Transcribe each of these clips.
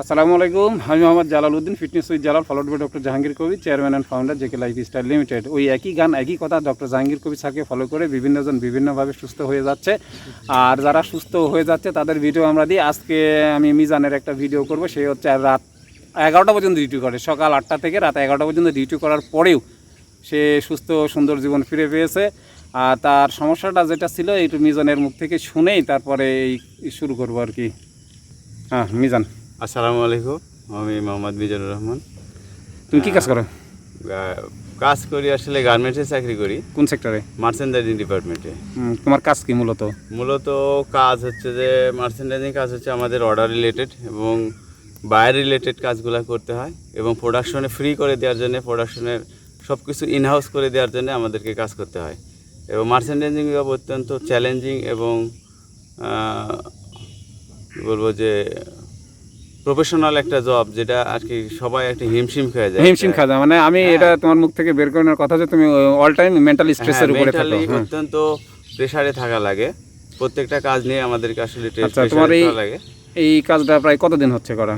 আসসালামু আলাইকুম। আমি Mohammad Jalal Uddin fitness with Jalal followed by doctor Jahangir Kabir chairman and founder JK lifestyle limited ওই একই গান, একই কথা ডক্টর জাহাঙ্গীর কবি স্যারকে ফলো করে বিভিন্নজন বিভিন্নভাবে সুস্থ হয়ে যাচ্ছে। আর যারা সুস্থ হয়ে যাচ্ছে, তাদের ভিডিও আমরা দিই আজকে আমি মিজানের একটা ভিডিও করব। সে হচ্ছে আর রাত এগারোটা পর্যন্ত ডিউটি করে। সকাল আটটা থেকে রাত এগারোটা পর্যন্ত ডিউটি করার পরেও সে সুস্থ, সুন্দর জীবন ফিরে পেয়েছে। আর তার সমস্যাটা যেটা ছিল একটু মিজানের মুখ থেকে শুনেই তারপরে এই শুরু করব আর কি। হ্যাঁ মিজান। আসসালামু আলাইকুম আমি মোহাম্মদ মিজানুর রহমান। তুমি কি কাজ করো? কাজ করি আসলে গার্মেন্টসে চাকরি করি। কোন সেক্টরে মার্চেন্ডাইজিং ডিপার্টমেন্টে তোমার কাজ কি মূলত? মূলত কাজ হচ্ছে যে মার্চেন্ডাইজিং কাজ হচ্ছে আমাদের অর্ডার রিলেটেড এবং বায়ার রিলেটেড কাজগুলো করতে হয় এবং প্রোডাকশনে ফ্রি করে দেওয়ার জন্য প্রোডাকশনের সব কিছু ইনহাউস করে দেওয়ার জন্য আমাদেরকে কাজ করতে হয়। এবং মার্চেন্ডাইজিং জব অত্যন্ত চ্যালেঞ্জিং এবং বলব যে প্রফেশনাল একটা জব যেটা আর কি সবাই একটা হিমশিম খেয়ে যায়। হিমশিম খাজা মানে আমি এটা তোমার মুখ থেকে বের করানোর কথা যে তুমি অল টাইম মেন্টাল স্ট্রেসের উপরে থাকো। হ্যাঁ। অত্যন্ত প্রেসারে থাকা লাগে। প্রত্যেকটা কাজ নিয়ে আমাদেরকে আসলে আচ্ছা, তোমার এই- লাগে। এই কাজটা প্রায় কতদিন হচ্ছে করা?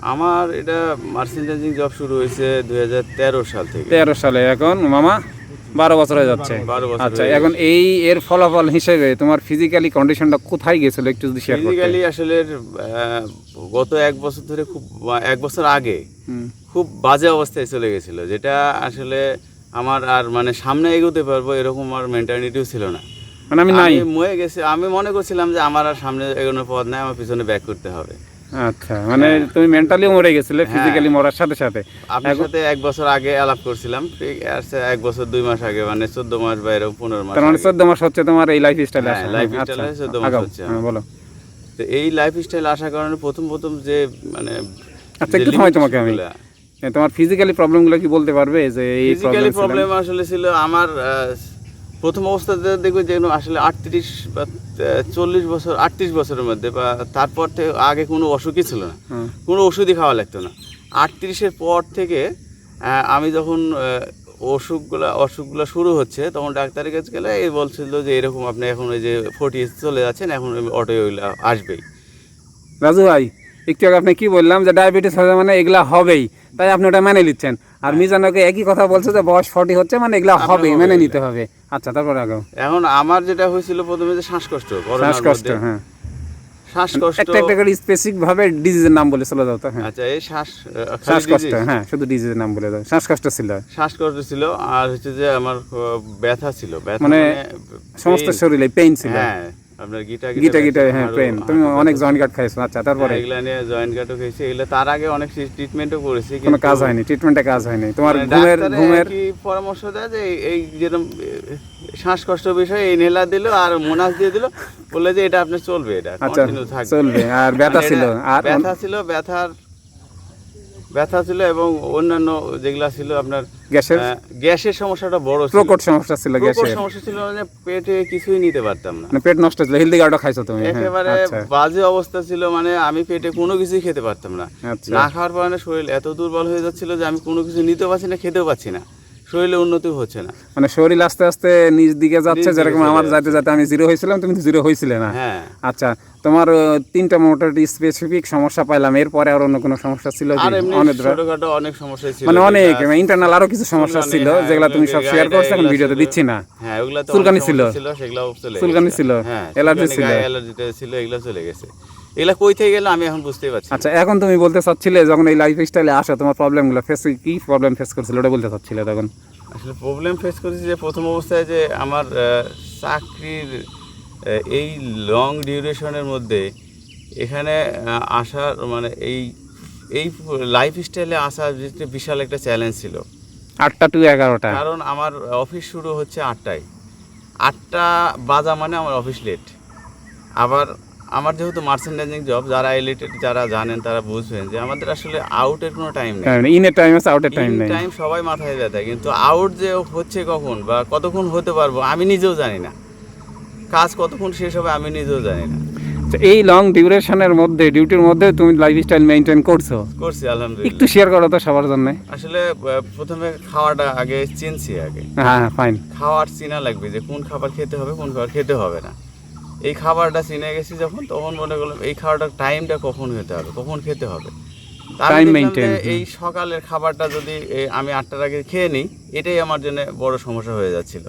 আমার এটা মার্চেন্ডাইজিং জব শুরু হয়েছে দুই হাজার তেরো সাল থেকে। তেরো সালে। এখন মামা? বারো বছর হয়ে যাচ্ছে। আচ্ছা এখন এই এর ফলাফল হিসেবে তোমার ফিজিক্যালি কন্ডিশনটা কোথায় গেছিল একটু যদি শেয়ার ফিজিক্যালি আসলে গত এক বছর ধরে খুব এক বছর আগে খুব বাজে অবস্থায় চলে গেছিল যেটা আসলে আমার আর মানে সামনে এগোতে পারব এরকম আর মেন্টালিটিও ছিল না। মানে আমি নাই। মরে গেছি আমি মনে করছিলাম যে আমার আর সামনে এগোনোর পথ নাই আমার পিছনে ব্যাক করতে হবে। আচ্ছা মানে তুমি মেন্টালিও মরে গেছিলে ফিজিক্যালি মরার সাথে সাথে। আপনার সাথে এক বছর আগে আলাপ করছিলাম ঠিক আছে এক বছর দুই মাস আগে মানে চোদ্দ মাস বা এরকম পনেরো মাস মানে। চোদ্দ মাস হচ্ছে তোমার এই লাইফ স্টাইল style এ 14 মাস হচ্ছে। হ্যাঁ, বলো। তো এই লাইফ স্টাইল আসার কারণে প্রথম প্রথম যে মানে আচ্ছা, একটু সময় তোমাকে আমি। তোমার ফিজিক্যালি প্রবলেমগুলো কি বলতে পারবে? যে এই ফিজিক্যালি প্রবলেম আসলে ছিল আমার প্রথম অবস্থাতে দেখবে যে আসলে আটত্রিশ বা চল্লিশ বছর আটত্রিশ বছরের মধ্যে বা তারপর থেকে আগে কোনো অসুখই ছিল না। কোনো ওষুধই খাওয়া লাগতো না। আটত্রিশের পর থেকে আমি যখন অসুখগুলো অসুখগুলো শুরু হচ্ছে তখন ডাক্তারের কাছে গেলে এই বলছিল যে এরকম আপনি এখন ওই যে ফোর্টি চলে যাচ্ছেন এখন অটো আসবেই। রাজু ভাই একটু আগে আপনি কি বললাম যে ডায়াবেটিস হবে মানে এগুলা হবেই তাই আপনি ওটা মেনে নিচ্ছেন। আর মিজানকে একই কথা বলছে যে বয়স ফর্টি হচ্ছে মানে এগুলা হবে মেনে নিতে হবে। আচ্ছা তারপর আগাও এখন আমার যেটা হয়েছিল প্রথমে যে শ্বাসকষ্ট শ্বাসকষ্ট হ্যাঁ। শ্বাসকষ্ট একটা একটা করে স্পেসিফিক ভাবে ডিজিজের নাম বলে চলে যাও তো হ্যাঁ। আচ্ছা এই শ্বাস শ্বাসকষ্ট হ্যাঁ শুধু ডিজিজের নাম বলে দাও। শ্বাসকষ্ট ছিল। শ্বাসকষ্ট ছিল আর হচ্ছে যে আমার ব্যথা ছিল। ব্যথা মানে সমস্ত শরীরে পেইন ছিল। হ্যাঁ। আপনার গিটা গিটা গিটা হ্যাঁ পেন তুমি অনেক জয়েন্ট গার্ড খাইছো আচ্ছা তারপরে? এগুলা নিয়ে জয়েন্ট গার্ডও খেয়েছি এগুলো তার আগে অনেক ট্রিটমেন্টও করেছি কোনো কাজ হয়নি ট্রিটমেন্টে কাজ হয়নি। তোমার মানে ঘুমের ঘুমের কি পরামর্শ দেয় যে এই- যেরকম শ্বাসকষ্ট বিষয়ে ইনহেলার নেলা দিল আর মোনাস দিয়ে দিল বললে যে এটা আপনার চলবে এটা আচ্ছা কন্টিনিউ থাকবে। চলবে আর ব্যথা মানে ছিল আর ব্যথা ছিল ব্যথার ব্যথা ছিল এবং অন্যান্য যেগুলো ছিল আপনার গ্যাসের? গ্যাসের সমস্যাটা বড় ছিল। প্রকট সমস্যা ছিল গ্যাসের। সমস্যা ছিল মানে পেটে কিছুই নিতে পারতাম না। মানে পেট নষ্ট ছিল। হেলদি গার্ডও খাইছো তুমি হ্যাঁ একেবারে আচ্ছা। বাজে অবস্থা ছিল মানে আমি পেটে কোনো কিছুই খেতে পারতাম না। আচ্ছা। না খাওয়ার কারণে শরীর এত দুর্বল হয়ে যাচ্ছিল যে আমি কোনো কিছু নিতে পারছি না খেতেও পারছি না। শরীরে উন্নতি হচ্ছে না মানে শরীর আস্তে আস্তে নিজ দিকে যাচ্ছে যেরকম আমার। যাতে যাতে আমি জিরো হয়েছিলাম তুমি তো জিরো হয়েছিলে না হ্যাঁ আচ্ছা তোমার তিনটা মোটামুটি স্পেসিফিক সমস্যা পাইলাম এরপরে আর অন্য কোনো সমস্যা ছিল কি আর এমনি অনিদ্রা অনেক সমস্যা ছিল মানে অনেক ইন্টারনাল আরও কিছু সমস্যা ছিল হ্যাঁ, যেগুলো তুমি সব শেয়ার করছ এখন ভিডিওতে দিচ্ছি না হ্যাঁ ওগুলা তো চুলকানি ছিল? ছিল সেগুলো চলে চুলকানি। ছিল? হ্যাঁ অ্যালার্জি ছিল? অ্যালার্জিটা ছিল এগুলো চলে গেছে এগুলা কই থেকে গেল আমি এখন বুঝতেই পারছি আচ্ছা এখন তুমি বলতে চাচ্ছিলে যখন এই লাইফ স্টাইলে আসো তোমার প্রবলেমগুলো ফেস কি প্রবলেম ফেস করছিল ওটা বলতে চাচ্ছিলে তখন? আসলে প্রবলেম ফেস করেছি যে প্রথম অবস্থায় যে আমার চাকরির এই লং ডিউরেশনের মধ্যে এখানে আসার মানে এই এই লাইফ স্টাইলে আসা যেটা বিশাল একটা চ্যালেঞ্জ ছিল। আটটা টু এগারোটা। কারণ আমার অফিস শুরু হচ্ছে আটটায়। আটটা বাজা মানে আমার অফিস লেট আবার আমার যেহেতু মার্চেন্ডাইজিং জব যারা রিলেটেড যারা জানেন তারা বুঝবেন যে আমাদের আসলে আউটের কোনো টাইম নেই। ইনের টাইম আছে আউটের টাইম নেই। টাইম সবাই মাথায় ব্যথা কিন্তু আউট যে হচ্ছে কখন বা কতক্ষণ হতে পারব আমি নিজেও জানি না। কাজ কতক্ষণ শেষ হবে আমি নিজেও জানি না। এই লং ডিউরেশনের মধ্যে ডিউটির মধ্যে তুমি লাইফ স্টাইল মেনটেন করছ? করছি আলহামদুলিল্লাহ। একটু শেয়ার করো তো সবার জন্য। আসলে প্রথমে খাওয়াটা আগে চিনছি আগে। হ্যাঁ হ্যাঁ ফাইন খাওয়ার চিনা লাগবে যে কোন খাবার খেতে হবে কোন খাবার খেতে হবে না। এই খাবারটা চিনে গেছি যখন তখন মনে করলাম এই খাবারটার টাইমটা কখন খেতে হবে কখন খেতে হবে। এই সকালের খাবারটা যদি আমি আটটার আগে খেয়ে নিই এটাই আমার জন্য বড় সমস্যা হয়ে যাচ্ছিল।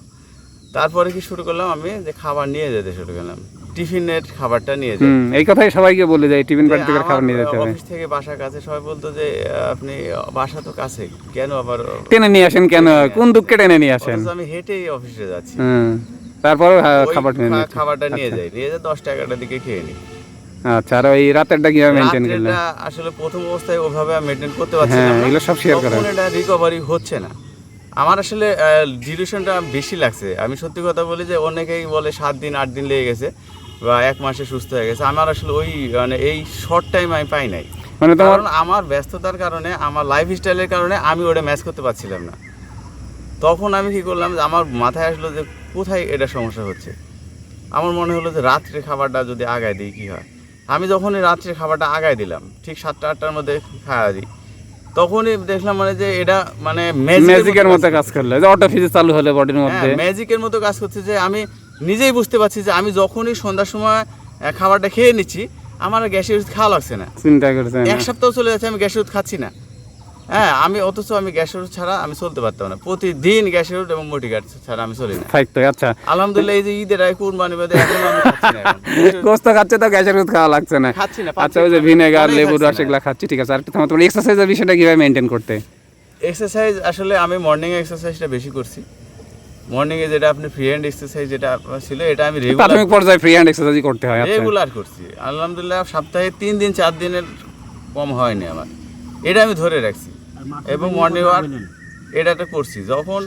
তারপরে কি শুরু করলাম আমি যে খাবার নিয়ে যেতে শুরু করলাম। টিফিনের খাবারটা নিয়ে যাই এই কথাই সবাইকে বলে যায় টিফিন যে খাবার নিয়ে যেতে হবে। অফিস থেকে বাসা কাছে সবাই বলতো যে আপনি বাসা তো কাছে কেন আবার টেনে নিয়ে আসেন কেন? কোন দুঃখে টেনে নিয়ে আসেন? আমি হেঁটেই অফিসে যাচ্ছি। তারপরে হ্যাঁ, ওই খাবার নিয়ে খা- খাবারটা নিয়ে যাই নিয়ে যাই দশটা এগারোটার দিকে খেয়ে নিই আচ্ছা আর ওই রাতেরটা কীভাবে মেনটেন করলেন আসলে প্রথম অবস্থায় ওভাবে মেনটেন করতে পারছিলাম হ্যাঁ, না এগুলো সব share করা। এটা রিকভারি হচ্ছে না। আমার আসলে ডিউরেশনটা বেশি লাগছে। আমি সত্যি কথা বলি যে অনেকেই বলে সাত দিন আট দিন লেগে গেছে বা এক মাসে সুস্থ হয়ে গেছে। আমার আসলে ওই মানে এই শর্ট টাইম আমি পাই নাই। মানে কারণ আমার ব্যস্ততার কারণে আমার লাইফ স্টাইলের কারণে আমি ওটা ম্যাচ করতে পারছিলাম না। তখন আমি কি করলাম যে আমার মাথায় আসলো যে কোথায় এটা সমস্যা হচ্ছে? আমার মনে হলো যে রাত্রে খাবারটা যদি আগায় দিই কী হয়? আমি যখনই রাত্রে খাবারটা আগায় দিলাম ঠিক সাতটা আটটার মধ্যে খাওয়া দিই তখনই দেখলাম মানে যে এটা মানে ম্যাজিকের মতো কাজ করলে যে অটো ফিজে চালু হলে বডির মধ্যে। হ্যাঁ ম্যাজিকের মতো কাজ করছে যে আমি নিজেই বুঝতে পারছি যে আমি যখনই সন্ধ্যার সময় খাবারটা খেয়ে নিচ্ছি আমার গ্যাসের ওষুধ খাওয়া লাগছে না। চিন্তা করছেন এক সপ্তাহ চলে যাচ্ছে আমি গ্যাসের ওষুধ খাচ্ছি না। হ্যাঁ আমি অথচ আমি গ্যাসের ওষুধ ছাড়া আমি চলতে পারতাম না। প্রতিদিন গ্যাসের ওষুধ এবং মোটিঘাট ছাড়া আমি চলি না। থাকতো আচ্ছা। আলহামদুলিল্লাহ এই যে ঈদের আয় কুরবানি বাদে এখন আমি খাচ্ছি না গোস্ত খাচ্ছে তো গ্যাসের দুধ খাওয়া লাগছে না। খাচ্ছি না আচ্ছা ওই যে ভিনেগার খাচ্ছি রস। এগুলা খাচ্ছি ঠিক আছে। আর থামো, তোমার এক্সারসাইজের বিষয়টা কীভাবে মেনটেন করতে? এক্সারসাইজ আসলে আমি মর্নিং এক্সারসাইজটা বেশি করছি। মর্নিং এ যেটা আপনি ফ্রি হ্যান্ড এক্সারসাইজ যেটা আপনার ছিল এটা আমি রেগুলার প্রাথমিক পর্যায়ে ফ্রি হ্যান্ড এক্সারসাইজ করতে হয় আচ্ছা। রেগুলার করছি। আলহামদুলিল্লাহ সপ্তাহে তিন দিন চার দিনের কম হয়নি আমার। এটা আমি ধরে রাখছি। এবং মর্নিং ওয়াক এটা তো করছি। যখন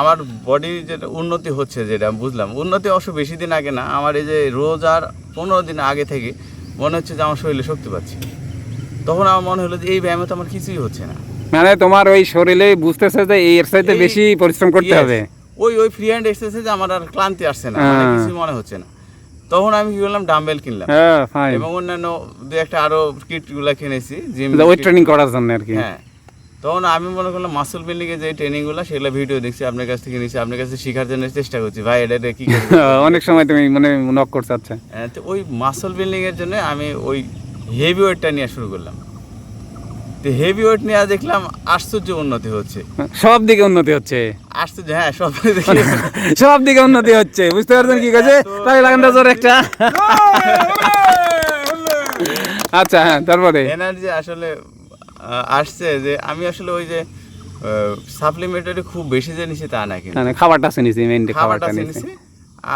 আমার বডি যেটা উন্নতি হচ্ছে যেটা আমি বুঝলাম। উন্নতি অবশ্য বেশি দিন আগে না আমার এই যে রোজ আর পনেরো দিন আগে থেকে মনে হচ্ছে যে আমার শরীরে শক্তি পাচ্ছি। তখন আমার মনে হলো যে এই ব্যায়ামে তো আমার কিছুই হচ্ছে না। মানে তোমার ওই শরীরে বুঝতেছে যে এই এর চাইতে বেশি পরিশ্রম করতে হবে। ওই ওই ফ্রি হ্যান্ড এক্সারসাইজে আমার আর ক্লান্তি আসছে না। মানে হ্যাঁ। কিছুই মনে হচ্ছে না। তখন আমি কি করলাম ডাম্বেল কিনলাম। হ্যাঁ ফাইন এবং অন্যান্য দু একটা আরও কিটগুলা কিনেছি জিম ওই ট্রেনিং করার জন্য আর কি। হ্যাঁ। তখন আমি মনে করলাম মাসুল বিল্ডিং এর যে ট্রেনিংগুলো সেগুলো ভিডিও দেখছি আপনার কাছ থেকে নিয়েছি আপনার কাছে শেখার জন্য চেষ্টা করছি ভাই এটা এটা কি অনেক সময় তুমি মানে নক করছ আচ্ছা। হ্যাঁ, তো ওই মাসল বিল্ডিং এর জন্য আমি ওই হেভি ওয়েটটা নিয়ে শুরু করলাম। তো হেভি ওয়েট নিয়ে দেখলাম আশ্চর্য উন্নতি হচ্ছে। সব দিকে উন্নতি হচ্ছে। আশ্চর্য হ্যাঁ সব দেখি সব দিকে উন্নতি হচ্ছে বুঝতে পারছেন কি কাছে তাই লাগান জোর একটা। আচ্ছা হ্যাঁ তারপরে? এনার্জি আসলে আসছে যে আমি আসলে ওই যে সাপ্লিমেন্টারি খুব বেশি যে নিছি তা না কিন্তু। মানে খাবারটা শুনেছি মেনলি খাবারটা খাবারটা নিছি।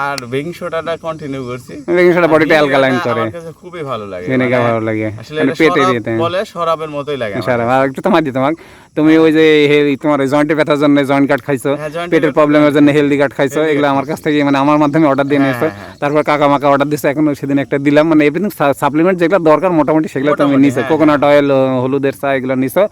আর বেকিং সোডাটা কন্টিনিউ করছি। বেকিং সোডা বডিটা অ্যালকালাইন করে আমার কাছে খুবই ভালো লাগে। ভিনেগার মানে ভালো লাগে। আসলে মানে পেটে দিতে বলে শরাবের মতোই লাগে সরাব আর একটু তোমার দিই তোমাকে। তুমি ওই যে তোমার জয়েন্টে ব্যথার জন্য জয়েন্ট কার্ড খাইছো হ্যাঁ, পেটের প্রবলেমের জন্য। হেলদি কার্ড খাইছো এগুলো আমার কাছ থেকে মানে আমার মাধ্যমে অর্ডার দিয়ে হ্যাঁ, নিয়েছো হ্যাঁ। তারপর কাকা মাকা অর্ডার দিছে এখন সেদিন একটা দিলাম মানে এভরিথিং সাপ্লিমেন্ট যেগুলো দরকার মোটামুটি সেগুলো তুমি নিছো। হ্যাঁ, কোকোনাট অয়েল হলুদের চা এগুলো নিছো।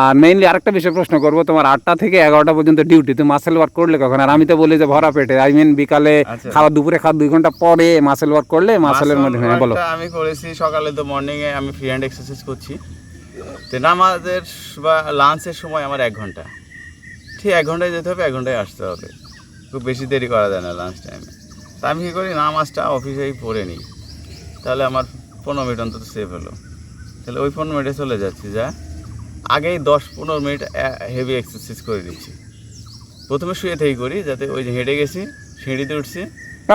আর মেইনলি আরেকটা বিষয় প্রশ্ন করব তোমার আটটা থেকে এগারোটা পর্যন্ত ডিউটি তুমি মাসেল ওয়ার্ক করলে কখন? আর আমি তো বলি যে ভরা পেটে আই মিন বিকালে আচ্ছা। খাওয়া দুপুরে খাওয়া দুই ঘণ্টা পরে মাসেল ওয়ার্ক করলে মাসেলের মধ্যে হ্যাঁ বলো। আমি করেছি সকালে তো মর্নিং এ আমি ফ্রি হ্যান্ড এক্সারসাইজ করছি। তো নামাজের বা লাঞ্চের সময় আমার এক ঘণ্টা। ঠিক এক ঘন্টায় যেতে হবে এক ঘন্টায় আসতে হবে। খুব বেশি দেরি করা যায় না লাঞ্চ টাইমে। তা আমি কী করি নামাজটা অফিসেই পড়ে নিই। তাহলে আমার পনেরো মিনিট অন্তত সেভ হলো। তাহলে ওই পনেরো মিনিটে চলে যাচ্ছি যা আগেই দশ পনেরো মিনিট হেভি এক্সারসাইজ করে দিচ্ছি। প্রথমে শুয়ে থেকেই করি যাতে ওই যে হেঁটে গেছি সিঁড়িতে উঠছি।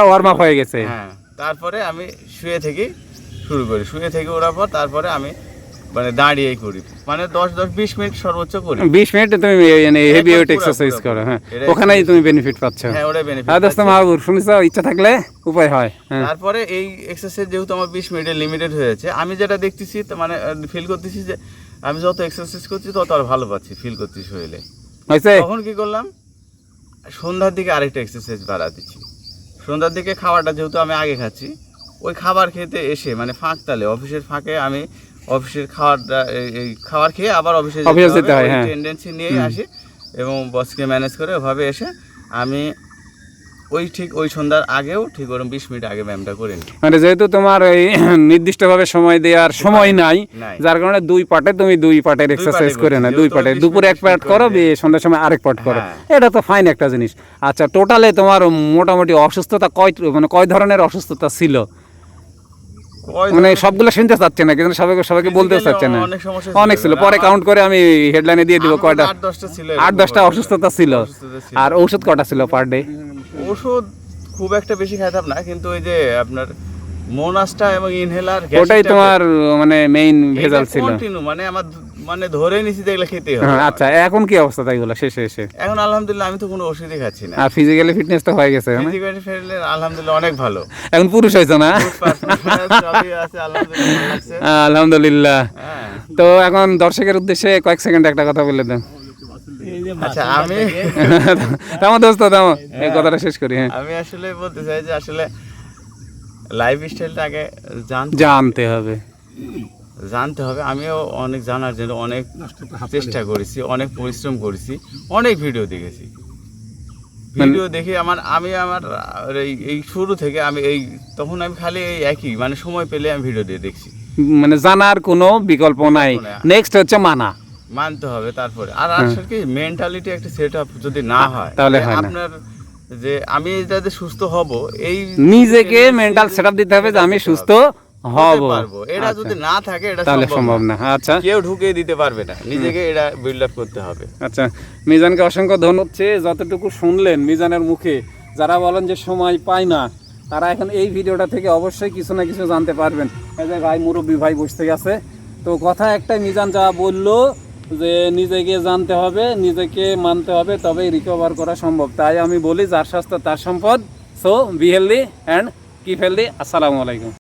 ওয়ার্ম আপ হয়ে গেছে। হ্যাঁ তারপরে আমি শুয়ে থেকে শুরু করি। শুয়ে থেকে ওঠার পর তারপরে আমি মানে দাঁড়িয়েই করি। মানে দশ দশ বিশ মিনিট সর্বোচ্চ করি। বিশ মিনিট তুমি মানে হেভি ওয়েট এক্সারসাইজ করো হ্যাঁ। ওখানেই তুমি বেনিফিট পাচ্ছ। হ্যাঁ বেনিফিট হ্যাঁ দোস্ত শুনেছ? ইচ্ছা থাকলে উপায় হয় হ্যাঁ। তারপরে এই এক্সারসাইজ যেহেতু আমার বিশ মিনিটের লিমিটেড হয়েছে আমি যেটা দেখতেছি মানে ফিল করতেছি যে আমি যত এক্সারসাইজ করছি তত আর ভালো পাচ্ছি ফিল করছি শরীরে। তখন কি করলাম? সন্ধ্যার দিকে আরেকটা এক্সারসাইজ বাড়া দিচ্ছি। সন্ধ্যার দিকে খাবারটা যেহেতু আমি আগে খাচ্ছি ওই খাবার খেতে এসে মানে ফাঁক তালে অফিসের ফাঁকে আমি অফিসের খাবারটা এই- খাবার খেয়ে আবার অফিসে অফিসে যেতে হয়, হ্যাঁ। টেন্ডেন্সি নিয়ে আসি এবং বসকে ম্যানেজ করে ওভাবে এসে আমি ওই ঠিক ওই সন্ধ্যার আগেও ঠিক ওরকম বিশ মিনিট আগে ব্যায়ামটা করে মানে যেহেতু তোমার এই নির্দিষ্টভাবে সময় দেওয়ার সময় নাই। যার কারণে দুই পার্টে তুমি দুই পার্টের এক্সারসাইজ করে। না দুই পার্টে দুপুরে এক পার্ট করো সন্ধ্যার সময় আরেক পার্ট করো হ্যাঁ। এটা তো ফাইন একটা জিনিস আচ্ছা টোটালে তোমার মোটামুটি অসুস্থতা কয় মানে কয় ধরনের অসুস্থতা ছিল মানে সবগুলো শুনতে চাচ্ছে না কিন্তু সবাইকে সবাইকে বলতে চাচ্ছে না। অনেক ছিল। পরে কাউন্ট করে আমি হেডলাইনে দিয়ে দিব কয়টা। আট দশটা। অসুস্থতা ছিল। আর ঔষধ কটা ছিল পার ডে ওষুধ খুব একটা বেশি খাইতাম না কিন্তু ওই যে আপনার মোনাস্টা এবং ইনহেলার ওটাই তোমার মানে মেইন ভেজাল ছিল। কন্টিনিউ মানে আমার মানে ধরে নিছি দেখলে খেতে হবে। হ্যাঁ, আচ্ছা এখন কি অবস্থা তাইগুলো শেষে এসে এখন আলহামদুলিল্লাহ আমি তো কোনো ওষুধই খাচ্ছি না। আর ফিজিক্যালি ফিটনেস তো হয়ে গেছে? ফিজিক্যালি ফেরলে আলহামদুলিল্লাহ অনেক ভালো। এখন পুরুষ হয়েছে না? আলহামদুলিল্লাহ হ্যাঁ। তো এখন দর্শকের উদ্দেশ্যে কয়েক সেকেন্ড একটা কথা বলে দেন। আচ্ছা আমি আমার দোস্ত তামো এই কথাটা শেষ করি হ্যাঁ। আমি আসলে বলতে চাই যে আসলে লাইফ স্টাইলটা আগে জানতে হবে। জানতে হবে। আমিও অনেক জানার জন্য অনেক চেষ্টা করেছি অনেক পরিশ্রম করেছি অনেক ভিডিও দেখেছি। ভিডিও দেখে আমার আমি আমার এই এই শুরু থেকে আমি এই তখন আমি খালি এই একই মানে সময় পেলে আমি ভিডিও দিয়ে দেখছি। মানে জানার কোনো বিকল্প নাই। নেক্সট হচ্ছে মানা। মানতে হবে তারপরে। আর আসলে কি মেন্টালিটি একটা সেট আপ যদি না হয় তাহলে হয় না। আপনার যে আমি যাতে সুস্থ হব এই নিজেকে মেন্টাল সেটআপ দিতে হবে যে আমি সুস্থ হব। পারব। এটা আচ্ছা। যদি না থাকে এটা তাহলে সম্ভব না। আচ্ছা। কেউ ঢুকিয়ে দিতে পারবে না। নিজেকে এটা বিল্ড আপ করতে হবে। আচ্ছা। মিজানকে অসংখ্য ধন্যবাদ। হচ্ছে যতটুকু শুনলেন মিজানের মুখে যারা বলেন যে সময় পায় না তারা এখন এই ভিডিওটা থেকে অবশ্যই কিছু না কিছু জানতে পারবেন। এই যে ভাই মুরব্বী ভাই বসতে গেছে তো কথা একটাই মিজান যা বলল যে নিজেকে জানতে হবে নিজেকে মানতে হবে তবেই রিকভার করা সম্ভব। তাই আমি বলি যার স্বাস্থ্য তার সম্পদ। So be healthy and keep healthy আসসালামু আলাইকুম।